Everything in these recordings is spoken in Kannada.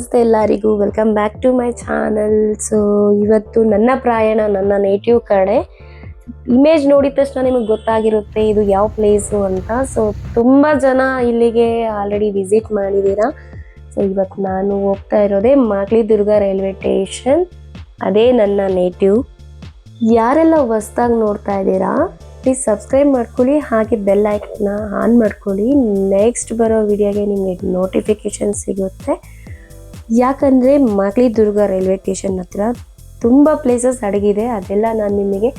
ನಮಸ್ತೆ ಎಲ್ಲರಿಗೂ. Welcome back to my channel so ಇವತ್ತು ನನ್ನ ಪ್ರಯಾಣ, ನನ್ನ ನೇಟಿವ್ ಕಡೆ. ಇಮೇಜ್ ನೋಡಿದ ತಕ್ಷಣ ನಿಮಗೆ ಗೊತ್ತಾಗಿರುತ್ತೆ ಇದು ಯಾವ ಪ್ಲೇಸು ಅಂತ. ಸೊ ತುಂಬ ಜನ ಇಲ್ಲಿಗೆ ಆಲ್ರೆಡಿ ವಿಸಿಟ್ ಮಾಡಿದ್ದೀರಾ? ಸೊ ಇವತ್ತು ನಾನು ಹೋಗ್ತಾ ಇರೋದೇ ಮಾಕ್ಲಿ ದುರ್ಗ ರೈಲ್ವೆ ಸ್ಟೇಷನ್ ಅದೇ ನನ್ನ ನೇಟಿವ್ ಯಾರೆಲ್ಲ ಹೊಸ್ದಾಗಿ ನೋಡ್ತಾ ಇದ್ದೀರಾ ಪ್ಲೀಸ್ ಸಬ್ಸ್ಕ್ರೈಬ್ ಮಾಡ್ಕೊಳ್ಳಿ. ಹಾಗೆ ಬೆಲ್ ಐಕನ್ನ ಆನ್ ಮಾಡ್ಕೊಳ್ಳಿ. ನೆಕ್ಸ್ಟ್ ಬರೋ ವಿಡಿಯೋಗೆ ನಿಮಗೆ ನೋಟಿಫಿಕೇಶನ್ ಸಿಗುತ್ತೆ. ಯಾಕಂದರೆ ಮಾಕ್ಲಿ ದುರ್ಗ ರೈಲ್ವೆ ಸ್ಟೇಷನ್ ಹತ್ರ ತುಂಬ ಪ್ಲೇಸಸ್ ಅಡಗಿದೆ. ಅದೆಲ್ಲ ನಾನು ನಿಮಗೆ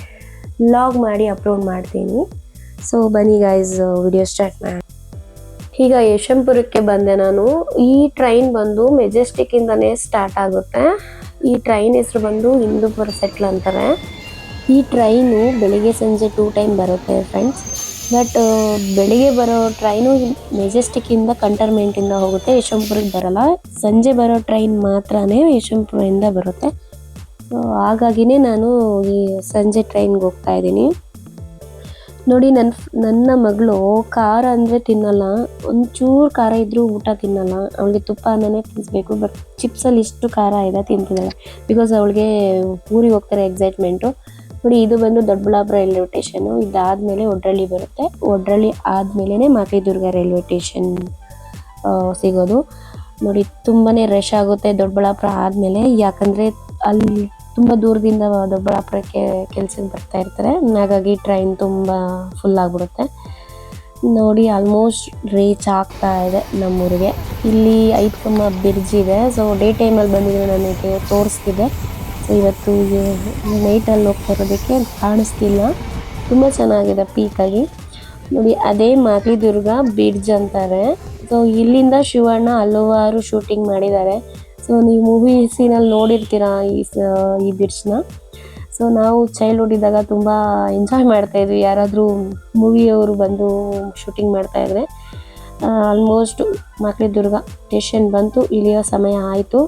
ಲಾಗ್ ಮಾಡಿ ಅಪ್ಲೋಡ್ ಮಾಡ್ತೀನಿ. ಸೊ ಬನ್ನಿ ಗೈಸ್ ವಿಡಿಯೋ ಸ್ಟಾರ್ಟ್ ಮಾಡಿ ಈಗ ಯಶವಂತಪುರಕ್ಕೆ ಬಂದೆ ನಾನು. ಈ ಟ್ರೈನ್ ಬಂದು ಮೆಜೆಸ್ಟಿಕ್ಕಿಂದನೇ ಸ್ಟಾರ್ಟ್ ಆಗುತ್ತೆ. ಈ ಟ್ರೈನ್ ಹೆಸರು ಬಂದು ಹಿಂದೂಪುರ ಸೆಟ್ಲ್ ಅಂತಾರೆ. ಈ ಟ್ರೈನು ಬೆಳಿಗ್ಗೆ ಸಂಜೆ ಟೂ ಟೈಮ್ ಬರುತ್ತೆ ಫ್ರೆಂಡ್ಸ್ ಬಟ್ ಬೆಳಿಗ್ಗೆ ಬರೋ ಟ್ರೈನು ಮೆಜೆಸ್ಟಿಕ್ಕಿಂದ ಕಂಟರ್ಮೆಂಟಿಂದ ಹೋಗುತ್ತೆ. ಯಶವಂತಪುರಕ್ಕೆ ಬರಲ್ಲ. ಸಂಜೆ ಬರೋ ಟ್ರೈನ್ ಮಾತ್ರನೇ ಯಶವಂತಪುರದಿಂದ ಬರುತ್ತೆ. ಹಾಗಾಗಿನೇ ನಾನು ಈ ಸಂಜೆ ಟ್ರೈನ್ಗೆ ಹೋಗ್ತಾ ಇದ್ದೀನಿ. ನೋಡಿ ನನ್ನ ನನ್ನ ಮಗಳು ಖಾರ ಅಂದರೆ ತಿನ್ನಲ್ಲ. ಒಂಚೂರು ಖಾರ ಇದ್ರೂ ಊಟ ತಿನ್ನಲ್ಲ. ಅವಳಿಗೆ ತುಪ್ಪ ಅನ್ನನೇ ತಿನ್ನಿಸ್ಬೇಕು ಬಟ್ ಚಿಪ್ಸಲ್ಲಿ ಇಷ್ಟು ಖಾರ ಇದೆ, ತಿಂತಿದ್ದಾಳೆ. ಬಿಕಾಸ್ ಅವಳಿಗೆ ಊರಿಗೆ ಹೋಗ್ತಾರೆ ಎಕ್ಸೈಟ್ಮೆಂಟು ನೋಡಿ, ಇದು ಬಂದು ದೊಡ್ಡಬಳ್ಳಾಪುರ ರೈಲ್ವೆ ಸ್ಟೇಷನ್ ಇದಾದ್ಮೇಲೆ ಒಡ್ರಳ್ಳಿ ಬರುತ್ತೆ. ಒಡ್ರಳ್ಳಿ ಆದ್ಮೇಲೆ ದುರ್ಗಾ ರೈಲ್ವೆ ಸ್ಟೇಷನ್ ಸಿಗೋದು. ನೋಡಿ, ತುಂಬಾನೇ ರಶ್ ಆಗುತ್ತೆ ದೊಡ್ಡಬಳ್ಳಾಪುರ ಆದ್ಮೇಲೆ. ಯಾಕಂದ್ರೆ ಅಲ್ಲಿ ತುಂಬಾ ದೂರದಿಂದ ದೊಡ್ಡಬಳ್ಳಾಪುರಕ್ಕೆ ಕೆಲ್ಸಕ್ಕೆ ಬರ್ತಾ ಇರ್ತಾರೆ. ಹಾಗಾಗಿ ಟ್ರೈನ್ ತುಂಬಾ ಫುಲ್ ಆಗ್ಬಿಡುತ್ತೆ. ನೋಡಿ ಆಲ್ಮೋಸ್ಟ್ ರೀಚ್ ಆಗ್ತಾ ಇದೆ ನಮ್ಮೂರಿಗೆ. ಇಲ್ಲಿ ಐದು ಕಮ್ಮ ಬ್ರಿಡ್ಜ್ ಇದೆ ಸೊ ಡೇ ಟೈಮಲ್ಲಿ ಬಂದಿದ್ರೆ ನನಗೆ ತೋರಿಸ್ತಿದೆ ಇವತ್ತು ನೈಟಲ್ಲಿ ಹೋಗ್ತಾ ಇರೋದಕ್ಕೆ ಕಾಣಿಸ್ತಿಲ್ಲ. ತುಂಬ ಚೆನ್ನಾಗಿದೆ ಪೀಕಾಗಿ ನೋಡಿ, ಅದೇ ಮಾಗಲಿದುರ್ಗ ಬ್ರಿಡ್ಜ್ ಅಂತಾರೆ. ಸೊ ಇಲ್ಲಿಂದ ಶಿವಣ್ಣ ಹಲವಾರು ಶೂಟಿಂಗ್ ಮಾಡಿದ್ದಾರೆ. ಸೊ ನೀವು ಮೂವಿ ಸೀನಲ್ಲಿ ನೋಡಿರ್ತೀರಾ ಈ ಈ ಬ್ರಿಡ್ಜ್ನ ಸೊ ನಾವು ಚೈಲ್ಡ್ಹುಡ್ ಇದ್ದಾಗ ತುಂಬ ಎಂಜಾಯ್ ಮಾಡ್ತಾ ಇದ್ವಿ. ಯಾರಾದರೂ ಮೂವಿಯವರು ಬಂದು ಶೂಟಿಂಗ್ ಮಾಡ್ತಾಯಿದ್ರೆ ಆಲ್ಮೋಸ್ಟ್ ಮಾಕ್ಲಿದುರ್ಗ ಸ್ಟೇಷನ್ ಬಂತು. ಇಳಿಯೋ ಸಮಯ ಆಯಿತು.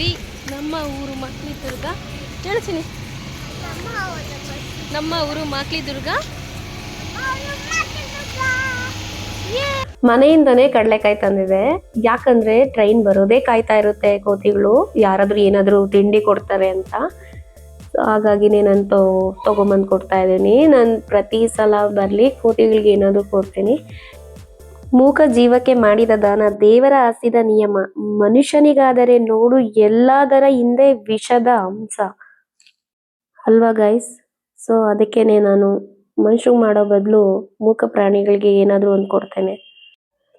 ರೀಚ್ ನಮ್ಮ ಊರು ಮಾಕ್ಲಿದುರ್ಗ ತಿಳಿಸಿನಿ ನಮ್ಮ ಊರು ಮಾಕ್ಲಿದುರ್ಗ ಮನೆಯಿಂದನೇ ಕಡಲೆಕಾಯಿ ತಂದಿದೆ. ಯಾಕಂದ್ರೆ ಟ್ರೈನ್ ಬರೋದೇ ಕಾಯ್ತಾ ಇರುತ್ತೆ ಕೋತಿಗಳು ಯಾರಾದ್ರೂ ಏನಾದ್ರೂ ತಿಂಡಿ ಕೊಡ್ತಾರೆ ಅಂತ. ಹಾಗಾಗಿ ನಾನು ತಗೊಂಬಂದು ಕೊಡ್ತಾ ಇದ್ದೀನಿ. ನಾನು ಪ್ರತಿ ಸಲ ಬರಲಿ ಕೋತಿಗಳಿಗೆ ಏನಾದರೂ ಕೊಡ್ತೀನಿ. ಮೂಕ ಜೀವಕ್ಕೆ ಮಾಡಿದ ದಾನ, ದೇವರ ಹಸಿದ ನಿಯಮ, ಮನುಷ್ಯನಿಗಾದರೆ ನೋಡು, ಎಲ್ಲದರ ಹಿಂದೆ ವಿಷದ ಅಂಶ. ಅಲ್ವಾ ಗೈಸ್ ಸೊ ಅದಕ್ಕೇನೆ ನಾನು ಮನುಷ್ಯ ಮಾಡೋ ಬದಲು ಮೂಕ ಪ್ರಾಣಿಗಳಿಗೆ ಏನಾದರೂ ಒಂದು ಕೊಡ್ತೇನೆ.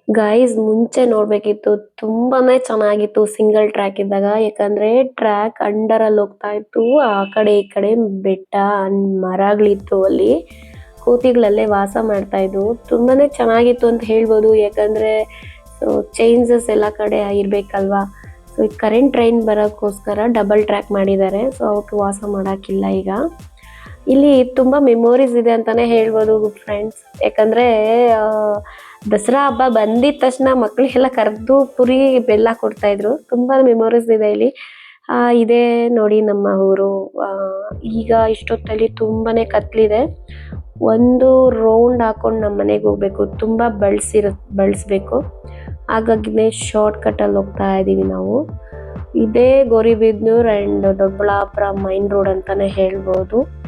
ಗೈಸ್ ಮುಂಚೆ ನೋಡ್ಬೇಕಿತ್ತು, ತುಂಬಾನೇ ಚೆನ್ನಾಗಿತ್ತು ಸಿಂಗಲ್ ಟ್ರ್ಯಾಕ್ ಇದ್ದಾಗ. ಯಾಕಂದ್ರೆ ಟ್ರ್ಯಾಕ್ ಅಂಡರ್ ಅಲ್ಲಿ ಹೋಗ್ತಾ ಇತ್ತು, ಆ ಕಡೆ ಈ ಕಡೆ ಬೆಟ್ಟ ಮರಗಳಿತ್ತು ಅಲ್ಲಿ. ಕೋತಿಗಳಲ್ಲೇ ವಾಸ ಮಾಡ್ತಾ ಇದ್ವು. ತುಂಬಾನೇ ಚೆನ್ನಾಗಿತ್ತು ಅಂತ ಹೇಳ್ಬೋದು. ಯಾಕಂದ್ರೆ ಸೊ ಚೇಂಜಸ್ ಎಲ್ಲ ಕಡೆ ಇರಬೇಕಲ್ವಾ? ಸೊ ಈ ಕರೆಂಟ್ ಟ್ರೈನ್ ಬರೋಕ್ಕೋಸ್ಕರ ಡಬಲ್ ಟ್ರ್ಯಾಕ್ ಮಾಡಿದ್ದಾರೆ. ಸೊ ಅವಕ್ಕೆ ವಾಸ ಮಾಡೋಕ್ಕಿಲ್ಲ ಈಗ. ಇಲ್ಲಿ ತುಂಬ ಮೆಮೊರೀಸ್ ಇದೆ ಅಂತಾನೆ ಹೇಳ್ಬೋದು ಫ್ರೆಂಡ್ಸ್ ಯಾಕಂದ್ರೆ ದಸರಾ ಹಬ್ಬ ಬಂದಿದ ತಕ್ಷಣ ಮಕ್ಕಳಿಗೆಲ್ಲ ಕರೆದು ಪುರಿ ಬೆಲ್ಲ ಕೊಡ್ತಾಯಿದ್ರು ತುಂಬಾ ಮೆಮೊರೀಸ್ ಇದೆ ಇಲ್ಲಿ. ಇದೇ ನೋಡಿ ನಮ್ಮ ಊರು. ಈಗ ಇಷ್ಟೊತ್ತಲ್ಲಿ ತುಂಬಾನೇ ಕತ್ಲಿದೆ. ಒಂದು ರೌಂಡ್ ಹಾಕೊಂಡು ನಮ್ಮ ಮನೆಗೆ ಹೋಗ್ಬೇಕು. ತುಂಬಾ ಬಳಸಿರ, ಬಳಸ್ಬೇಕು. ಹಾಗಾಗಿನೇ ಶಾರ್ಟ್ ಕಟ್ಟಲ್ಲಿ ಹೋಗ್ತಾ ಇದೀವಿ ನಾವು. ಇದೇ Gauribidanur and Doddaballapura main road ಅಂತಾನೆ ಹೇಳ್ಬೋದು.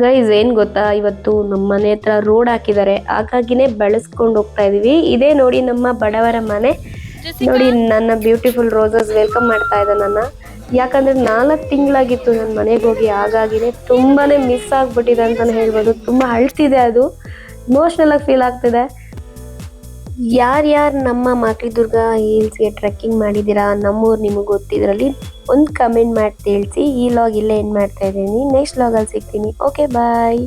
ಗೈಸ್ ಏನ್ ಗೊತ್ತಾ? ಇವತ್ತು ನಮ್ಮ ಮನೆ ಹತ್ರ ರೋಡ್ ಹಾಕಿದ್ದಾರೆ. ಹಾಗಾಗಿನೇ ಬಳಸ್ಕೊಂಡು ಹೋಗ್ತಾ ಇದೀವಿ. ಇದೇ ನೋಡಿ ನಮ್ಮ ಬಡವರ ಮನೆ. ನೋಡಿ, ನನ್ನ ಬ್ಯೂಟಿಫುಲ್ ರೋಸಸ್ ವೆಲ್ಕಮ್ ಮಾಡ್ತಾ ಇದೆ ನನ್ನ. ಯಾಕಂದ್ರೆ ನಾಲ್ಕು ತಿಂಗಳಾಗಿತ್ತು ನನ್ನ ಮನೆಗೆ ಹೋಗಿ, ಹಾಗಾಗಿನೇ ತುಂಬಾನೇ ಮಿಸ್ ಆಗ್ಬಿಟ್ಟಿದೆ ಅಂತಾನೆ ಹೇಳ್ಬೋದು. ತುಂಬಾ ಅಳ್ತಿದೆ ಅದು. ಇಮೋಷ್ನಲ್ ಆಗಿ ಫೀಲ್ ಆಗ್ತಿದೆ. ಯಾರ್ಯಾರು ನಮ್ಮ ಮಾಕ್ಲಿದುರ್ಗ ಹಿಲ್ಸ್ಗೆ ಟ್ರೆಕ್ಕಿಂಗ್ ಮಾಡಿದ್ದೀರಾ ನಮ್ಮೂರು ನಿಮಗೆ ಗೊತ್ತಿದ್ರಲ್ಲಿ ಒಂದು ಕಮೆಂಟ್ ಮಾಡಿ ತಿಳಿಸಿ ಈ ಲಾಗ್ ಇಲ್ಲೇ ಏನು ಮಾಡ್ತಾ ಇದ್ದೀನಿ. ನೆಕ್ಸ್ಟ್ ಲಾಗಲ್ಲಿ ಸಿಗ್ತೀನಿ. Okay bye